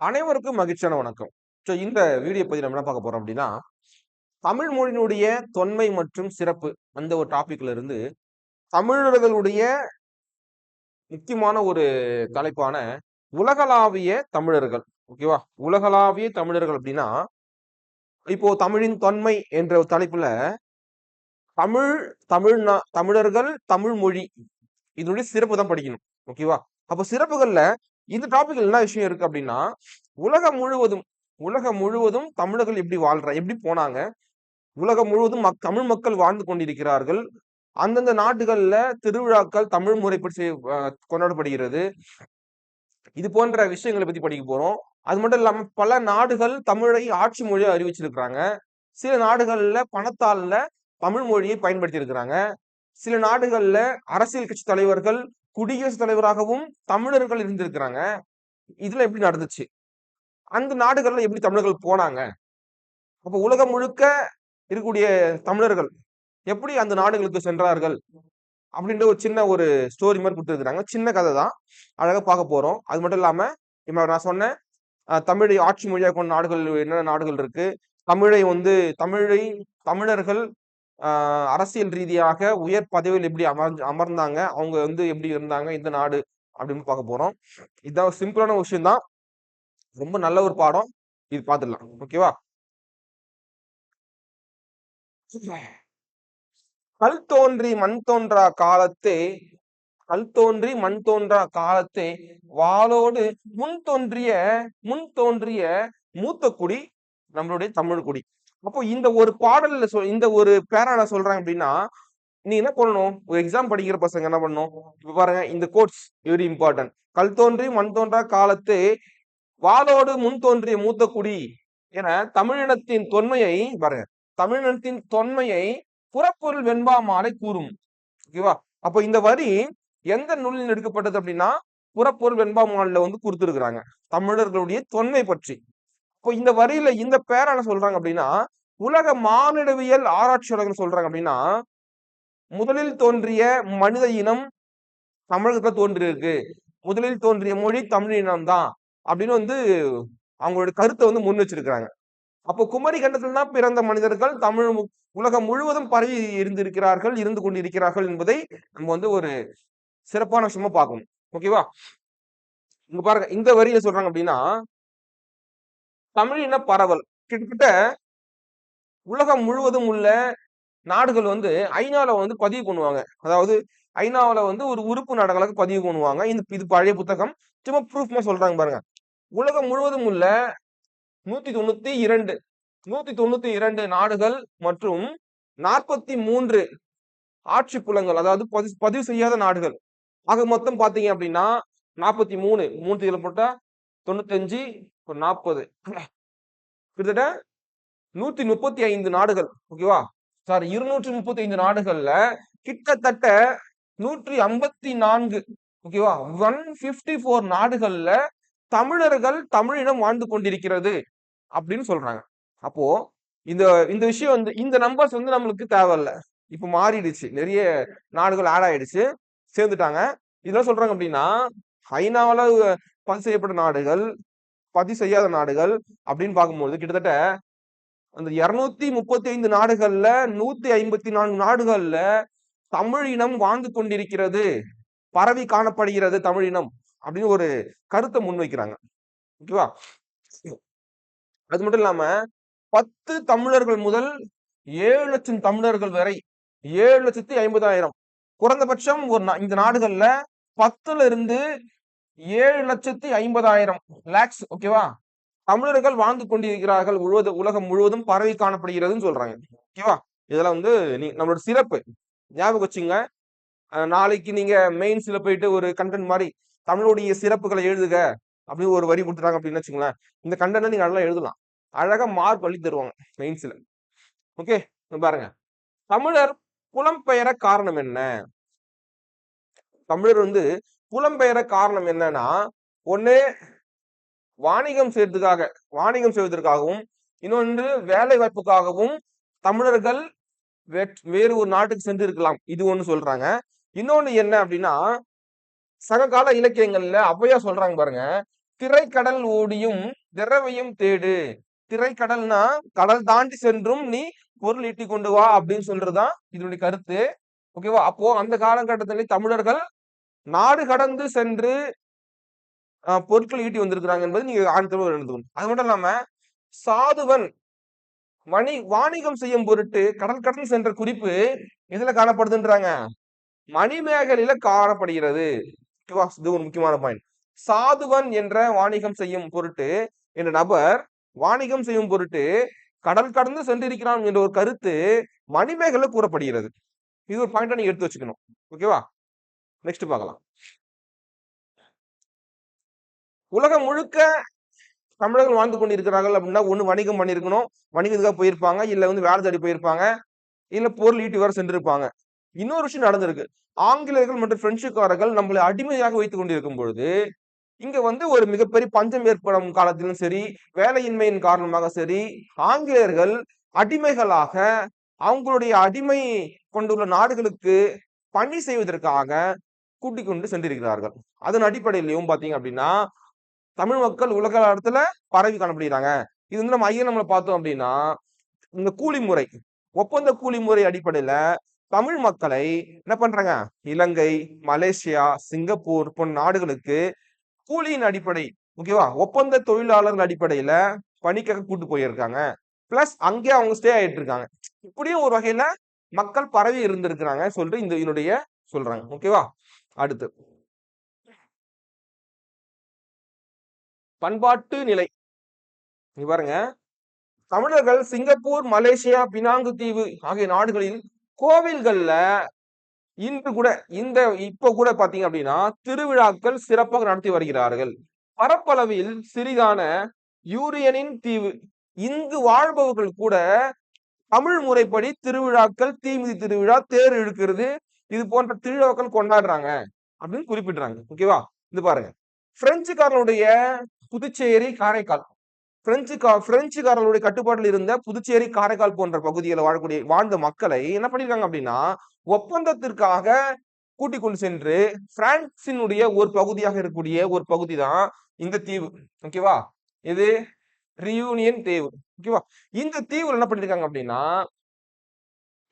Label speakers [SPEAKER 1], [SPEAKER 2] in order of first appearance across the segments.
[SPEAKER 1] அனைவருக்கும் மகிழ்ச்சியான வணக்கம். ஸோ இந்த வீடியோ பற்றி நம்ம என்ன பார்க்க போறோம் அப்படின்னா தமிழ் மொழியினுடைய தொன்மை மற்றும் சிறப்பு அந்த ஒரு டாபிக்ல இருந்து தமிழர்களுடைய முக்கியமான ஒரு தலைப்பான உலகளாவிய தமிழர்கள். ஓகேவா உலகளாவிய தமிழர்கள் அப்படின்னா இப்போ தமிழின் தொன்மை என்ற ஒரு தலைப்புல தமிழ் தமிழ்நா தமிழர்கள் தமிழ் மொழி. இதனுடைய சிறப்பு தான் படிக்கணும். ஓகேவா அப்போ சிறப்புகள்ல இந்த டாபிக்ல என்ன விஷயம் இருக்கு அப்படின்னா உலகம் முழுவதும் உலகம் முழுவதும் தமிழர்கள் எப்படி வாழ்ற எப்படி போனாங்க உலகம் முழுவதும் மக் தமிழ் மக்கள் வாழ்ந்து கொண்டிருக்கிறார்கள் அந்தந்த நாடுகள்ல திருவிழாக்கள் தமிழ் முறைப்படி கொண்டாடப்படுகிறது. இது போன்ற விஷயங்களை பத்தி படிக்க போறோம். அது மட்டும் இல்லாம பல நாடுகள் தமிழை ஆட்சி மொழியை அறிவிச்சிருக்கிறாங்க. சில நாடுகள்ல பணத்தால தமிழ் மொழியை பயன்படுத்தி இருக்கிறாங்க சில நாடுகள்ல அரசியல் கட்சி தலைவர்கள் குடியரசுத் தலைவராகவும் தமிழர்கள் இருந்திருக்கிறாங்க. இதுல எப்படி நடந்துச்சு? அந்த நாடுகள்ல எப்படி தமிழர்கள் போனாங்க? அப்ப உலகம் முழுக்க இருக்கக்கூடிய தமிழர்கள் எப்படி அந்த நாடுகளுக்கு சென்றார்கள்? அப்படின்ற ஒரு சின்ன ஒரு ஸ்டோரி மாதிரி கொடுத்துருக்காங்க சின்ன கதை தான். அழகா பார்க்க போறோம். அது மட்டும் இல்லாம இப்ப நான் சொன்னேன் தமிழை ஆட்சி மொழியாக கொண்ட நாடுகள் என்னென்ன நாடுகள் இருக்கு? தமிழை வந்து தமிழை தமிழர்கள் அரசியல் ரீதியாக உயர் பதவியில் எப்படி அமர் அமர்ந்தாங்க அவங்க வந்து எப்படி இருந்தாங்க இந்த நாடு அப்படின்னு பார்க்க போறோம். இதான் சிம்பிளான விஷயம் தான். ரொம்ப நல்ல ஒரு பாடம். இது பார்த்துடலாம் ஓகேவா கல் தோன்றி மண் தோன்றா காலத்தே கல் தோன்றி மண் தோன்றா காலத்தே வாளோடு முன் தோன்றிய முன் தோன்றிய மூத்த குடி நம்மளுடைய தமிழ் குடி. அப்போ இந்த ஒரு பாடல்ல சொல் இந்த ஒரு பேரால சொல்றாங்க அப்படின்னா நீ என்ன பண்ணணும்? ஒரு எக்ஸாம் படிக்கிற பசங்க என்ன பண்ணணும்? இப்ப பாருங்க இந்த கோட்ஸ் வெரி இம்பார்ட்டன்ட் கல் தோன்றி மண் தோன்றா காலத்து வாளோடு முன் தோன்றிய மூத்த குடி என தமிழினத்தின் தொன்மையை பாருங்க தமிழினத்தின் தொன்மையை புறப்பொருள் வெண்பா மாலை கூறும். ஓகேவா அப்போ இந்த வரி எந்த நூலில் எடுக்கப்பட்டது அப்படின்னா புறப்பொருள் வெண்பா மாலில் வந்து கொடுத்துருக்குறாங்க. தமிழர்களுடைய தொன்மை பற்றி. இப்போ இந்த வரியில இந்த பேர் என்ன சொல்றாங்க அப்படின்னா உலக மானிடவியல் ஆராய்ச்சியாளர்கள் சொல்றாங்க அப்படின்னா முதலில் தோன்றிய மனித இனம் தமிழகத்துல தோன்றியிருக்கு. முதலில் தோன்றிய மொழி தமிழ் இனம் தான் அப்படின்னு வந்து அவங்களோட கருத்தை வந்து முன் வச்சிருக்கிறாங்க. அப்போ குமரி கண்டத்தில் தான் பிறந்த மனிதர்கள் தமிழ் உலகம் முழுவதும் பரவி இருந்திருக்கிறார்கள் இருந்து கொண்டிருக்கிறார்கள் என்பதை நம்ம வந்து ஒரு சிறப்பான விஷயமா பார்க்கணும். ஓகேவா? இங்க பாருங்க இந்த வரியில சொல்றாங்க அப்படின்னா தமிழின பரவல். கிட்டத்தட்ட உலகம் முழுவதும் உள்ள நாடுகள் வந்து ஐநாவில் வந்து பதிவு பண்ணுவாங்க. அதாவது ஐநாவுல வந்து ஒரு உறுப்பு நாடுகளுக்கு பதிவு பண்ணுவாங்க. இந்த இது பழைய புத்தகம். சும்மா ப்ரூஃப்மா சொல்றாங்க பாருங்க. உலகம் முழுவதும் உள்ள நூத்தி தொண்ணூத்தி இரண்டு நூத்தி தொண்ணூத்தி இரண்டு நாடுகள் மற்றும் நாற்பத்தி மூன்று ஆட்சி புலங்கள் அதாவது பதிவு பதிவு செய்யாத நாடுகள். ஆக மொத்தம் பாத்தீங்க அப்படின்னா நாற்பத்தி மூணு மூணு இதுல போட்டா தொண்ணூத்தஞ்சு ஒரு நாற்பது. கிட்டத்தட்ட நூத்தி முப்பத்தி ஐந்து நாடுகள் ஓகேவா? சாரி இருநூற்றி முப்பத்தி ஐந்து நாடுகள்ல கிட்டத்தட்ட நூற்றி ஐம்பத்தி நான்கு ஓகேவா? ஒன் பிப்டி ஃபோர் நாடுகள்ல தமிழர்கள் தமிழினம் வாழ்ந்து கொண்டிருக்கிறது அப்படின்னு சொல்றாங்க. அப்போ இந்த இந்த விஷயம் வந்து இந்த நம்பர்ஸ் வந்து நம்மளுக்கு தேவையில்ல. இப்ப மாறிடுச்சு. நிறைய நாடுகள் ஆட் ஆயிடுச்சு. சேர்ந்துட்டாங்க. இதெல்லாம் சொல்றாங்க அப்படின்னா ஐநாவால பதிவு செய்யப்பட்ட நாடுகள் பதிவு செய்யாத நாடுகள் அப்படின்னு பார்க்கும்போது கிட்டத்தட்ட அந்த இருநூத்தி முப்பத்தி ஐந்து நாடுகள்ல நூத்தி ஐம்பத்தி நான்கு நாடுகள்ல தமிழ் இனம் வாழ்ந்து கொண்டிருக்கிறது பரவி காணப்படுகிறது தமிழ் இனம் அப்படின்னு ஒரு கருத்தை முன்வைக்கிறாங்க. ஓகேவா? அது மட்டும் இல்லாம பத்து தமிழர்கள் முதல் ஏழு லட்சம் தமிழர்கள் வரை ஏழு லட்சத்தி ஐம்பதாயிரம் குறைந்தபட்சம் ஒரு நா- இந்த நாடுகள்ல பத்துல இருந்து ஏழு லட்சத்தி ஐம்பதாயிரம் லேக்ஸ் ஓகேவா தமிழர்கள் வாழ்ந்து கொண்டிருக்கிறார்கள் முழுவது உலகம் முழுவதும் பரவி காணப்படுகிறதுன்னு சொல்றாங்க. ஓகேவா இதெல்லாம் வந்து நீ நம்மளோட சிறப்பு. ஞாபகம் வச்சுங்க. நாளைக்கு நீங்க மெயின்ஸ்ல போயிட்டு ஒரு கண்டென்ட் மாதிரி தமிழுடைய சிறப்புகளை எழுதுக அப்படின்னு ஒரு வரி கொடுத்துட்டாங்க அப்படின்னு வச்சுங்களேன் இந்த கண்டென்ட் நீங்க நல்லா எழுதலாம். அழகா மார்க் வழி தருவாங்க மெயின்ஸ்ல ஓகே பாருங்க. தமிழர் புலம்பெயர காரணம் என்ன? தமிழர் வந்து புலம்பெயர காரணம் என்னன்னா ஒன்னு வாணிகம் செய்யறதுக்காக வாணிகம் செய்வதற்காகவும் இன்னொன்று வேலை வாய்ப்புக்காகவும் தமிழர்கள் வேறு ஒரு நாட்டுக்கு சென்று இருக்கலாம் இது ஒண்ணு சொல்றாங்க. இன்னொன்னு என்ன அப்படின்னா சங்ககால இலக்கியங்கள்ல அவ்வையா சொல்றாங்க பாருங்க திரைக்கடல் ஓடியும் திரவையும் தேடு. திரைக்கடல்னா கடல் தாண்டி சென்றும் நீ பொருள் ஈட்டி கொண்டு வா அப்படின்னு சொல்றதுதான் இதனுடைய கருத்து. ஓகேவா? அப்போ அந்த காலகட்டத்திலே தமிழர்கள் நாடு கடந்து சென்று பொருட்கள் ஈட்டி வந்திருக்கிறாங்க என்பது நீங்க ஆழ்த்தமாக எழுதுக்கணும் அது மட்டும் இல்லாம சாதுவன் வணி வாணிகம் செய்யும் பொருட்டு கடல் கடந்து சென்ற குறிப்பு எதுல காணப்படுதுன்றாங்க? மணிமேகலையில காணப்படுகிறது. இது ஒரு முக்கியமான பாயிண்ட் சாதுவன் என்ற வாணிகம் செய்யும் பொருட்டு என்ற நபர் வாணிகம் செய்யும் பொருட்டு கடல் கடந்து சென்றிருக்கிறான் என்ற ஒரு கருத்து மணிமேகலை கூறப்படுகிறது. இது ஒரு பாயிண்டா நீங்க எடுத்து வச்சுக்கணும். ஓகேவா? நெக்ஸ்ட் பார்க்கலாம். உலகம் முழுக்க தமிழர்கள் வாழ்ந்து கொண்டிருக்கிறார்கள் அப்படின்னா ஒண்ணு வணிகம் பண்ணியிருக்கணும். வணிகத்துக்காக போயிருப்பாங்க. இல்ல வந்து வேலை தேடி போயிருப்பாங்க. இல்ல பொருள் ஈட்டி வர சென்றிருப்பாங்க. இன்னொரு விஷயம் நடந்திருக்கு. ஆங்கிலேயர்கள் மற்றும் பிரெஞ்சுக்காரர்கள் நம்மளை அடிமையாக வைத்துக் கொண்டிருக்கும் பொழுது இங்க வந்து ஒரு மிகப்பெரிய பஞ்சம் ஏற்படும் காலத்திலும் சரி வேலையின்மையின் காரணமாக சரி ஆங்கிலேயர்கள் அடிமைகளாக அவங்களுடைய அடிமை கொண்டுள்ள நாடுகளுக்கு பணி செய்வதற்காக கூட்டிக் கொண்டு சென்றிருக்கிறார்கள். அதன் அடிப்படையிலையும் பார்த்தீங்க அப்படின்னா தமிழ் மக்கள் உலக இடத்துல பரவி காணப்படுகிறாங்க. இது வந்து நம்ம ஐயா நம்மளை பார்த்தோம் அப்படின்னா இந்த கூலி முறை ஒப்பந்த கூலி முறை அடிப்படையில தமிழ் மக்களை என்ன பண்றாங்க? இலங்கை மலேசியா சிங்கப்பூர் போன்ற நாடுகளுக்கு கூலியின் அடிப்படை ஓகேவா? ஒப்பந்த தொழிலாளர்கள் அடிப்படையில பணிக்காக கூட்டு போயிருக்காங்க. பிளஸ் அங்கே அவங்க ஸ்டே ஆயிட்டு இருக்காங்க. இப்படியும் ஒரு வகையில மக்கள் பரவி இருந்திருக்கிறாங்க சொல்லிட்டு இந்த இதனுடைய சொல்றாங்க. ஓகேவா? அடுத்து. பண்பாட்டு நிலை. இங்க பாருங்க. தமிழர்கள் சிங்கப்பூர் மலேசியா பினாங்கு தீவு ஆகிய நாடுகளில் கோவில்கள்ல இன்று கூட இந்த இப்ப கூட பாத்தீங்க அப்படின்னா திருவிழாக்கள் சிறப்பாக நடத்தி வருகிறார்கள். பரப்பளவில் சிறிதான யூரியனின் தீவு. இங்கு வாழ்பவர்கள் கூட தமிழ் முறைப்படி திருவிழாக்கள் தீமிதி திருவிழா தேர் இழுக்கிறது இது போன்ற திருவிழாக்கள் கொண்டாடுறாங்க அப்படின்னு குறிப்பிடுறாங்க. ஓகேவா இது பாருங்க. பிரெஞ்சுக்காரனுடைய புதுச்சேரி காரைக்கால். பிரெஞ்சு கா பிரெஞ்சுக்காரர்களுடைய கட்டுப்பாட்டில் இருந்த புதுச்சேரி காரைக்கால் போன்ற பகுதியில் வாழக்கூடிய வாழ்ந்த மக்களை என்ன பண்ணிருக்காங்க அப்படின்னா ஒப்பந்தத்திற்காக கூட்டிக் கொண்டு சென்று பிரான்சினுடைய ஒரு பகுதியாக இருக்கக்கூடிய ஒரு பகுதி தான் இந்த தீவு. ஓகேவா இது ரியூனியன் தீவு. ஓகேவா இந்த தீவுல என்ன பண்ணிருக்காங்க அப்படின்னா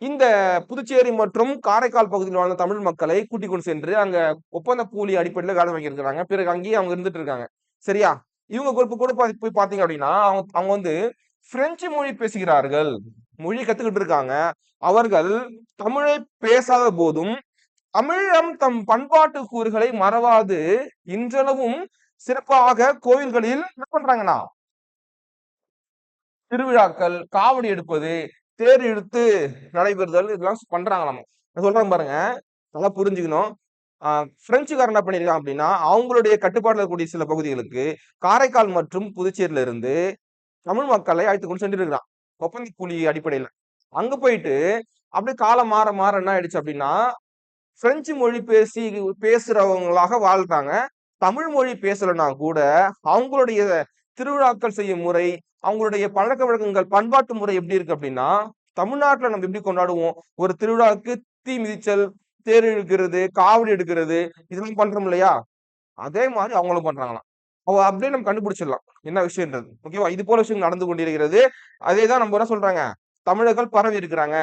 [SPEAKER 1] இந்த புதுச்சேரி மற்றும் காரைக்கால் பகுதியில் வாழ்ந்த தமிழ் மக்களை கூட்டிக் கொண்டு சென்று அங்க ஒப்பந்த கூலி அடிப்படையில் வேலை வாங்கியிருக்கிறாங்க பிறகு அங்கேயே அவங்க இருந்துட்டு இருக்காங்க. சரியா? இவங்க குறிப்பு கூட போய் பாத்தீங்க அப்படின்னா அவங்க அவங்க வந்து பிரெஞ்சு மொழி பேசுகிறார்கள். மொழி கத்துக்கிட்டு இருக்காங்க. அவர்கள் தமிழை பேசாத போதும் தமிழம் தம் பண்பாட்டு கூறுகளை மறவாது இன்றளவும் சிறப்பாக கோவில்களில் என்ன பண்றாங்கன்னா திருவிழாக்கள் காவடி எடுப்பது தேர் இழுத்து நடைபெறுதல் இதெல்லாம் பண்றாங்க நம்ம சொல்றேன் பாருங்க. நல்லா புரிஞ்சுக்கணும். ஆஹ் பிரெஞ்சுக்காரன் என்ன பண்ணிருக்கான் அப்படின்னா அவங்களுடைய கட்டுப்பாட்டில் இருக்கக்கூடிய சில பகுதிகளுக்கு காரைக்கால் மற்றும் புதுச்சேரியில இருந்து தமிழ் மக்களை அழைத்து கொண்டு சென்றிருக்கிறான். ஒப்பந்த கூலி அடிப்படையில. அங்க போயிட்டு அப்படியே காலம் மாற மாற என்ன ஆயிடுச்சு அப்படின்னா பிரெஞ்சு மொழி பேசி பேசுறவங்களாக வாழ்றாங்க. தமிழ் மொழி பேசலைன்னா கூட அவங்களுடைய திருவிழாக்கள் செய்யும் முறை அவங்களுடைய பழக்க வழக்கங்கள் பண்பாட்டு முறை எப்படி இருக்கு அப்படின்னா தமிழ்நாட்டுல நம்ம எப்படி கொண்டாடுவோம்? ஒரு திருவிழாவுக்கு தீ மிதிச்சல் தேர் இழுக்கிறது காவடி எடுக்கிறது இதெல்லாம் பண்றோம் இல்லையா? அதே மாதிரி அவங்களும் பண்றாங்களாம். அவ அப்படியே நம்ம கண்டுபிடிச்சிடலாம். என்ன விஷயம்ன்றது. ஓகேவா? இது போல விஷயம் நடந்து கொண்டிருக்கிறது. அதே தான் நம்ம என்ன சொல்றாங்க? தமிழர்கள் பரவி இருக்கிறாங்க.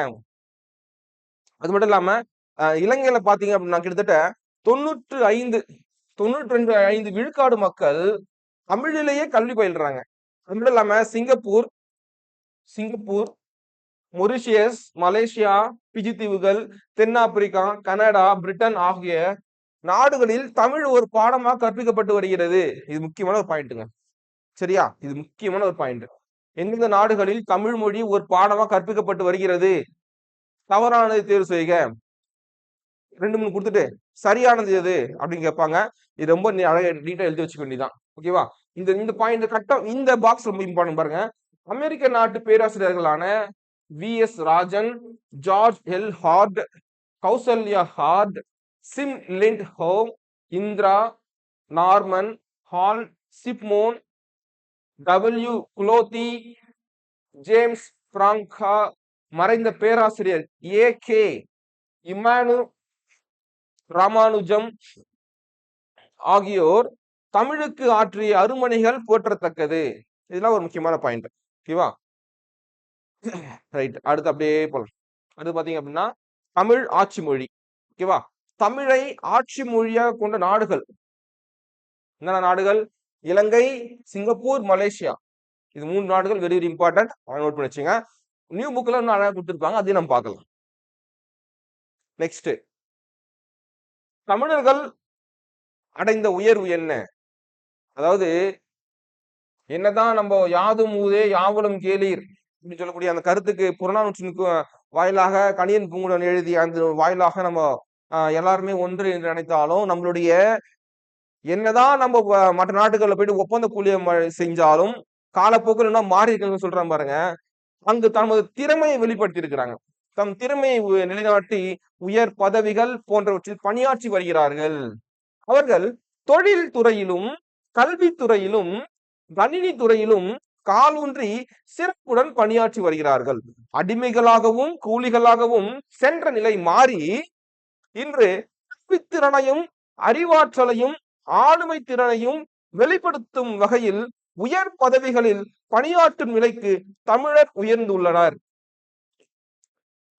[SPEAKER 1] அது மட்டும் இல்லாம அஹ், இலங்கையில பாத்தீங்க அப்படின்னா கிட்டத்தட்ட தொண்ணூற்று ஐந்து தொண்ணூற்றி ரெண்டு ஐந்து விழுக்காடு மக்கள் தமிழிலேயே கல்வி பயில்றாங்க. அது மட்டும் இல்லாம Singapore Singapore Mauritius Malaysia Fiji தீவுகள் தென்னாப்பிரிக்கா கனடா பிரிட்டன் ஆகிய நாடுகளில் தமிழ் ஒரு பாடமாக கற்பிக்கப்பட்டு வருகிறது. இது முக்கியமான ஒரு பாயிண்ட்டுங்க சரியா? இது முக்கியமான ஒரு பாயிண்ட் எந்தெந்த நாடுகளில் தமிழ் மொழி ஒரு பாடமாக கற்பிக்கப்பட்டு வருகிறது? தவறானது தேர்வு செய்க. ரெண்டு மூணு கொடுத்துட்டு சரியானது எது? அப்படின்னு கேட்பாங்க. இது ரொம்ப நீ நீட்டாக எழுதி வச்சுக்க வேண்டியதான் ஓகேவா இந்த இந்த பாயிண்ட் கட்டம் இந்த பாக்ஸ் ரொம்ப இம்பார்ட்டன் பாருங்க அமெரிக்க நாட்டு பேராசிரியர்களான V S Rajan George L Hart Kausalya Hart sim லிண்ட் ஹோம் இந்திரா நார்மன் ஹால் சிப்மோன் டபிள்யூ குலோத்தி ஜேம்ஸ் பிராங்கா மறைந்த பேராசிரியர் ஏ கே இமானு ராமானுஜம் ஆகியோர் தமிழுக்கு ஆற்றிய அருமனைகள் போற்றத்தக்கது. இதெல்லாம் ஒரு முக்கியமான பாயிண்ட் ஓகேவா? ரைட் அடுத்து அப்படியே போலாம். அடுத்து பாத்தீங்க அப்படின்னா தமிழ் ஆட்சி மொழி. ஓகேவா? தமிழை ஆட்சி மொழியாக கொண்ட நாடுகள். என்னென்ன நாடுகள்? இலங்கை சிங்கப்பூர் மலேசியா. இது மூணு நாடுகள் வெரி வெரி இம்பார்ட்டன்ட் நோட் பண்ணி வச்சுங்க. நியூ புக்ல இன்னும் அழகாக கொடுத்துருப்பாங்க. அதையும் நம்ம பார்க்கலாம். நெக்ஸ்ட் தமிழர்கள் அடைந்த உயர்வு என்ன? அதாவது என்னதான் நம்ம யாதும் ஊதே யாவலும் கேளீர் அப்படின்னு சொல்லக்கூடிய அந்த கருத்துக்கு புறநானூற்றினுக்கு வாயிலாக கணியன் பூங்குடன் எழுதிய அந்த வாயிலாக நம்ம எல்லாருமே ஒன்று என்று நினைத்தாலும் நம்மளுடைய என்னதான் நம்ம மற்ற நாட்டுகளில் போயிட்டு ஒப்பந்த கூலியம் செஞ்சாலும் காலப்போக்கில் என்ன மாறி இருக்குன்னு பாருங்க. அங்கு தமது திறமையை வெளிப்படுத்தி இருக்கிறாங்க தம் திறமையை உ- நிலைநாட்டி உயர் பதவிகள் போன்றவற்றில் பணியாற்றி வருகிறார்கள். அவர்கள் தொழில் துறையிலும் கல்வித்துறையிலும் கணினி துறையிலும் காலூன்றி சிறப்புடன் பணியாற்றி வருகிறார்கள். அடிமைகளாகவும் கூலிகளாகவும் சென்ற நிலை மாறி இன்று கல்வித்திறனையும் அறிவாற்றலையும் ஆளுமை திறனையும் வெளிப்படுத்தும் வகையில் உயர் பதவிகளில் பணியாற்றும் நிலைக்கு தமிழர் உயர்ந்துள்ளனர்.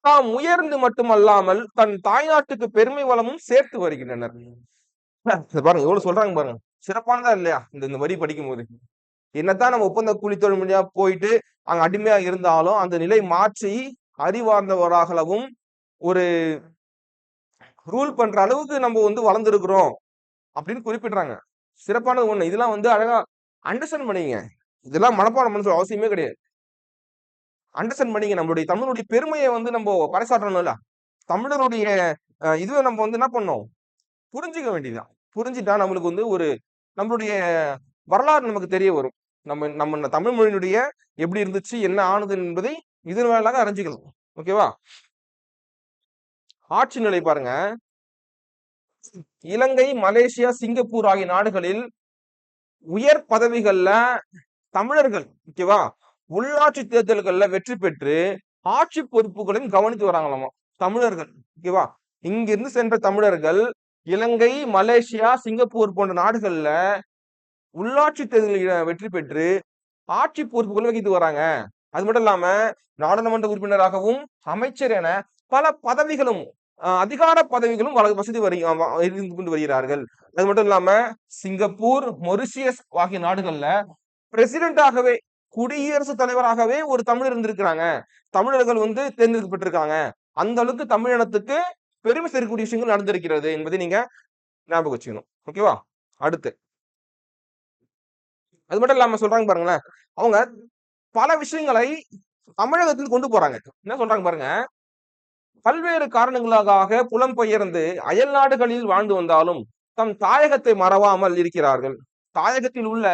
[SPEAKER 1] தாம் உயர்ந்து மட்டுமல்லாமல் தன் தாய்நாட்டுக்கு பெருமை வளமும் சேர்த்து வருகின்றனர். பாருங்க எவ்வளவு சொல்றாங்க பாருங்க. சிறப்பானதா இல்லையா இந்த இந்த வரி படிக்கும் போது என்னத்தான் நம்ம ஒப்பந்த கூலி தொழில் மொழியா போயிட்டு அங்க அடிமையா இருந்தாலும் அந்த நிலை மாற்றி அறிவார்ந்தவராகவும் ஒரு ரூல் பண்ற அளவுக்கு நம்ம வந்து வளர்ந்துருக்கிறோம் அப்படின்னு குறிப்பிடுறாங்க. சிறப்பானது ஒண்ணு. இதெல்லாம் வந்து அழகா அண்டர்ஸ்டாண்ட் பண்ணிங்க இதெல்லாம் மனப்பாடம் பண்ண அவசியமே கிடையாது. அண்டர்ஸ்டாண்ட் பண்ணிங்க நம்மளுடைய தமிழுடைய பெருமையை வந்து நம்ம பறைசாற்றணும்ல. தமிழருடைய அஹ், இதுவை நம்ம வந்து என்ன பண்ணோம் புரிஞ்சுக்க வேண்டியதுதான். புரிஞ்சுட்டா நம்மளுக்கு வந்து ஒரு நம்மளுடைய வரலாறு நமக்கு தெரிய வரும். நம்ம நம்ம தமிழ் மொழியினுடைய எப்படி இருந்துச்சு என்ன ஆனது என்பதை இதன் வாயிலாக அறிஞ்சுக்கலாம். ஓகேவா? ஆட்சி நிலை பாருங்க. இலங்கை மலேசியா சிங்கப்பூர் ஆகிய நாடுகளில் உயர் பதவிகள்ல தமிழர்கள் ஓகேவா? உள்ளாட்சி தேர்தல்கள்ல வெற்றி பெற்று ஆட்சி பொறுப்புகளையும் கவனித்து வராங்களாமா? தமிழர்கள் ஓகேவா? இங்கிருந்து சென்ற தமிழர்கள் இலங்கை மலேசியா சிங்கப்பூர் போன்ற நாடுகள்ல உள்ளாட்சி தேர்தலில் வெற்றி பெற்று ஆட்சி பொறுப்புகள் வகித்து வராங்க. அது மட்டும் இல்லாம நாடாளுமன்ற உறுப்பினராகவும் அமைச்சர் என பல பதவிகளும் அதிகார பதவிகளும் வசதி வரி இருந்து கொண்டு வருகிறார்கள். அது மட்டும் இல்லாம சிங்கப்பூர் மொரிசியஸ் ஆகிய நாடுகள்ல பிரசிடென்டாகவே குடியரசுத் தலைவராகவே ஒரு தமிழர் இருந்திருக்கிறாங்க. தமிழர்கள் வந்து தேர்ந்தெடுக்கப்பட்டிருக்காங்க. அந்த அளவுக்கு தமிழினத்துக்கு பெருமை சேர்க்கக்கூடிய விஷயங்கள் நடந்திருக்கிறது என்பதை நீங்க ஞாபகம் வச்சுக்கணும். ஓகேவா அடுத்து. அது மட்டும் இல்லாம சொல்றாங்க பாருங்களேன். அவங்க பல விஷயங்களை தமிழகத்தில் கொண்டு போறாங்க. என்ன சொல்றாங்க பாருங்க? பல்வேறு காரணங்களுக்காக புலம்பெயர்ந்து அயல் நாடுகளில் வாழ்ந்து வந்தாலும் தம் தாயகத்தை மறவாமல் இருக்கிறார்கள். தாயகத்தில் உள்ள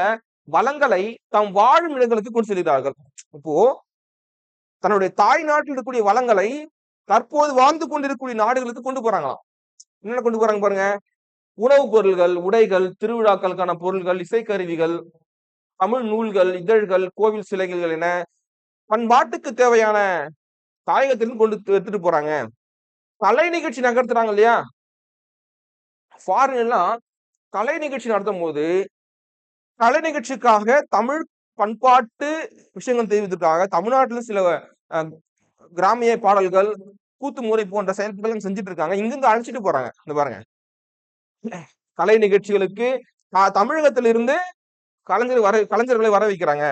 [SPEAKER 1] வளங்களை தம் வாழும் இடங்களுக்கு கொண்டு செல்கிறார்கள். இப்போ தன்னுடைய தாய் நாட்டில் இருக்கக்கூடிய வளங்களை தற்போது வாழ்ந்து கொண்டிருக்கக்கூடிய நாடுகளுக்கு கொண்டு போறாங்களாம் என்ன கொண்டு போறாங்க பாருங்க. உணவுப் பொருள்கள் உடைகள் திருவிழாக்களுக்கான பொருள்கள் இசைக்கருவிகள் தமிழ் நூல்கள் இதழ்கள் கோவில் சிலைகள் என பண்பாட்டுக்கு தேவையான தாயகத்திலும் கொண்டு எடுத்துட்டு போறாங்க. கலை நிகழ்ச்சி நகர்த்துறாங்க இல்லையா? ஃபாரின் எல்லாம் கலை நிகழ்ச்சி நடத்தும் போது கலை நிகழ்ச்சிக்காக தமிழ் பண்பாட்டு விஷயங்கள் தெரிவித்திருக்காங்க. தமிழ்நாட்டில் சில கிராமிய பாடல்கள் கூத்து முறை போன்ற செயல்பாடுகள் செஞ்சுட்டு இருக்காங்க. இங்கிருந்து அழைச்சிட்டு போறாங்க. இந்த பாருங்க. கலை நிகழ்ச்சிகளுக்கு தமிழகத்திலிருந்து கலைஞர் வர கலைஞர்களை வர வைக்கிறாங்க.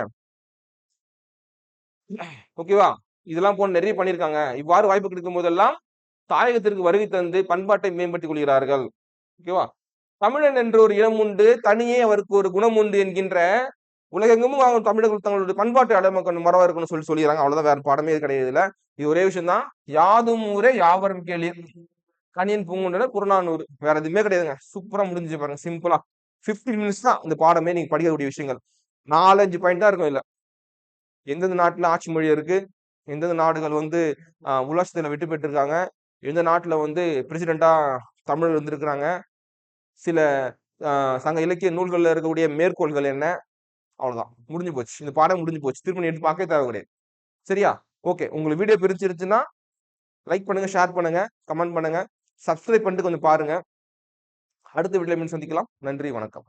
[SPEAKER 1] ஓகேவா இதெல்லாம் போன நிறைய பண்ணியிருக்காங்க. இவ்வாறு வாய்ப்பு கிடைக்கும் போதெல்லாம் தாயகத்திற்கு வருகை தந்து பண்பாட்டை மேம்படுத்திக் கொள்கிறார்கள். ஓகேவா தமிழன் என்ற ஒரு இனம் உண்டு. தனியே அவருக்கு ஒரு குணம் உண்டு என்கின்ற உலகெங்கும் அவங்க தமிழர்கள் தங்களுடைய பண்பாட்டு அடைமை கொண்டு மரவா இருக்கணும்னு சொல்லி சொல்லிடுறாங்க. அவ்வளவுதான் வேற பாடமே கிடையாது இல்ல. இது ஒரே விஷயம் தான். யாதும் ஊரே யாவரும் கேள்வி கணியன் பூங்குன்றனர் புறநானூறு வேற எதுவுமே கிடையாதுங்க. சூப்பரா முடிஞ்சு பாருங்க சிம்பிளா 15 மினிட்ஸ் தான் இந்த பாடமே நீங்க படிக்கக்கூடிய விஷயங்கள். நாலஞ்சு பாயிண்ட் தான் இருக்கும் இல்ல எந்தெந்த நாட்டுல ஆட்சி மொழி இருக்கு? எந்தெந்த நாடுகள் வந்து ஆஹ், வெற்றி பெற்றிருக்காங்க? எந்த நாட்டுல வந்து பிரசிடென்டா தமிழர் இருந்திருக்கிறாங்க? சில சங்க இலக்கிய நூல்களில் இருக்கக்கூடிய மேற்கோள்கள் என்ன? அவ்வளவுதான். முடிஞ்சு போச்சு. இந்த பாடம் முடிஞ்சு போச்சு. திரும்ப எடுத்து பார்க்க தேவை கிடையாது. சரியா? ஓகே. உங்களுக்கு வீடியோ பிரிச்சிருச்சுன்னா லைக் பண்ணுங்க ஷேர் பண்ணுங்க கமெண்ட் பண்ணுங்க சப்ஸ்கிரைப் பண்ணிட்டு கொஞ்சம் பாருங்க. அடுத்த வீடியோ மீன் சந்திக்கலாம். நன்றி வணக்கம்.